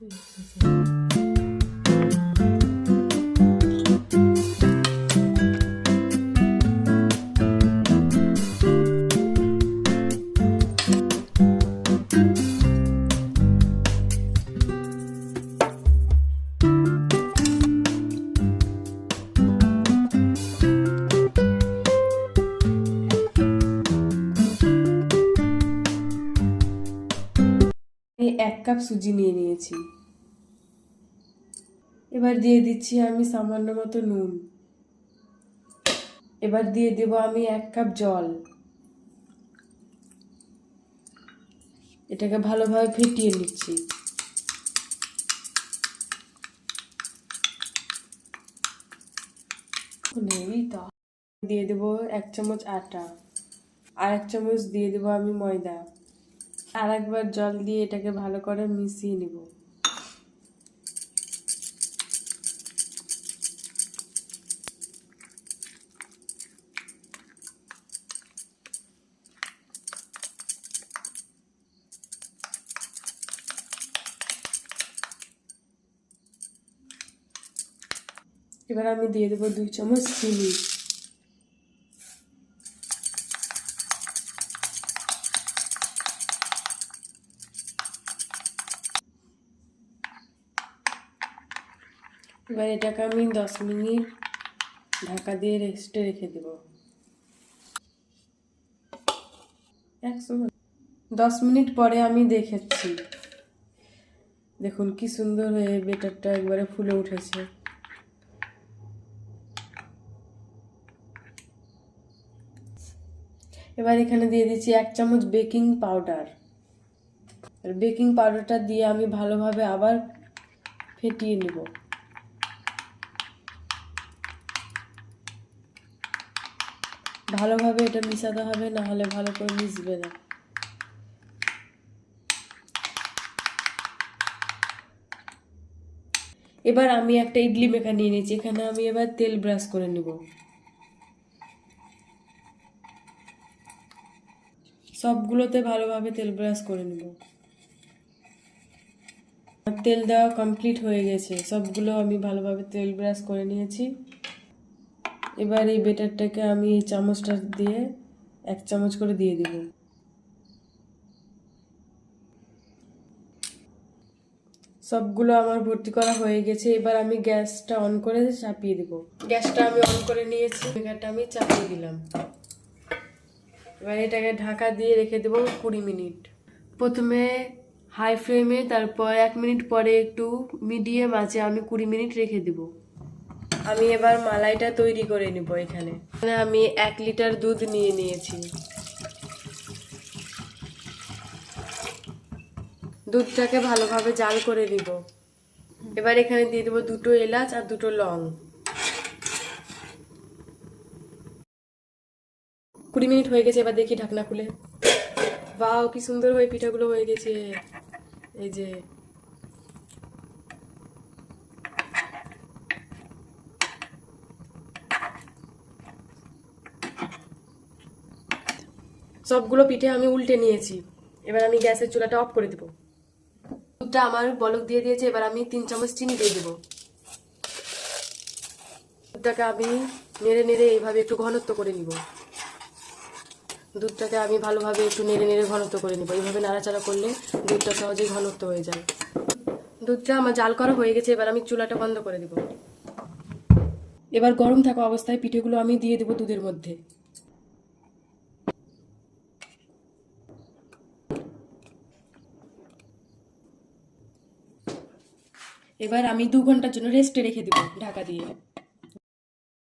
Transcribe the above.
আমি এক কাপ সুজি নিয়ে নিয়েছি। এবার দিয়ে দিচ্ছি আমি সামান্য মতো নুন। এবার দিয়ে দেব আমি এক কাপ জল। এটাকে ভালোভাবে ফেটিয়ে নিচ্ছি। দিয়ে দেব এক চামচ আটা। আর এক চামচ দিয়ে দেব আমি ময়দা। আর একবার জল দিয়ে এটাকে ভালো করে মিশিয়ে নিব। এবার আমি দিয়ে দেবো দুই চামচ চিনি। এবার এটাকে আমি দশ মিনিট ঢাকা দিয়ে রেস্টে রেখে দেব। একশো দশ মিনিট পরে আমি দেখেছি। দেখুন কি সুন্দর হয়ে বেটারটা একবারে ফুলে উঠেছে। এবার এখানে দিয়ে দিচ্ছি এক চামচ বেকিং পাউডার। বেকিং পাউডারটা দিয়ে আমি ভালোভাবে আবার ফেটিয়ে নেব। ভালোভাবে এটা মিশাতে হবে না হলে ভালো করে মিশবে না। এবার আমি একটা ইডলি মেকার নিয়ে নিয়েছি, এখানে আমি এবার তেল ব্রাশ করে নেব। সবগুলোতে ভালোভাবে তেল ব্রাশ করে নেব। তেল দেওয়া কমপ্লিট হয়ে গেছে, সবগুলো আমি ভালোভাবে তেল ব্রাশ করে নিয়েছি। এবার এই বেটারটাকে আমি এই চামচটা দিয়ে এক চামচ করে দিয়ে দিব। সবগুলো আমার ভর্তি করা হয়ে গেছে। এবার আমি গ্যাসটা অন করে চাপিয়ে দিব। গ্যাসটা আমি অন করে নিয়েছি। বেকারটা আমি চাপিয়ে দিলাম। এবার এটাকে ঢাকা দিয়ে রেখে দেবো কুড়ি মিনিট। প্রথমে হাই ফ্লেমে, তারপর এক মিনিট পরে একটু মিডিয়াম আছে আমি কুড়ি মিনিট রেখে দেবো। আমি এবার মালাইটা তৈরি করে নিব এখানে। আমি এক লিটার দুধ নিয়ে নিয়েছি। দুধটাকে ভালোভাবে জাল করে দিব এবার এখানে দিয়ে দেবো দুটো এলাচ আর দুটো লং। কুড়ি মিনিট হয়ে গেছে, এবার দেখি ঢাকনা খুলে। বাও কি সুন্দর হয়ে পিঠাগুলো হয়ে গেছে। এই যে সবগুলো পিঠে আমি উল্টে নিয়েছি। এবার আমি গ্যাসের চুলাটা অফ করে দেবো। দুধটা আমার বলক দিয়ে দিয়েছে, এবার আমি তিন চামচ চিনি দিয়ে দেবো। দুধটাকে আমি নেড়ে নেড়ে এইভাবে একটু ঘনত্ব করে নিব। দুধটাকে আমি ভালোভাবে একটু নেড়ে নেড়ে ঘনত্ব করে নিব। এইভাবে নাড়াচাড়া করলে দুধটা সহজেই ঘনত্ব হয়ে যায়। দুধটা আমার জাল করা হয়ে গেছে, এবার আমি চুলাটা বন্ধ করে দিব। এবার গরম থাকা অবস্থায় পিঠেগুলো আমি দিয়ে দেবো দুধের মধ্যে। এবার আমি দু ঘণ্টার জন্য রেস্টে রেখে দেবো ঢাকা দিয়ে।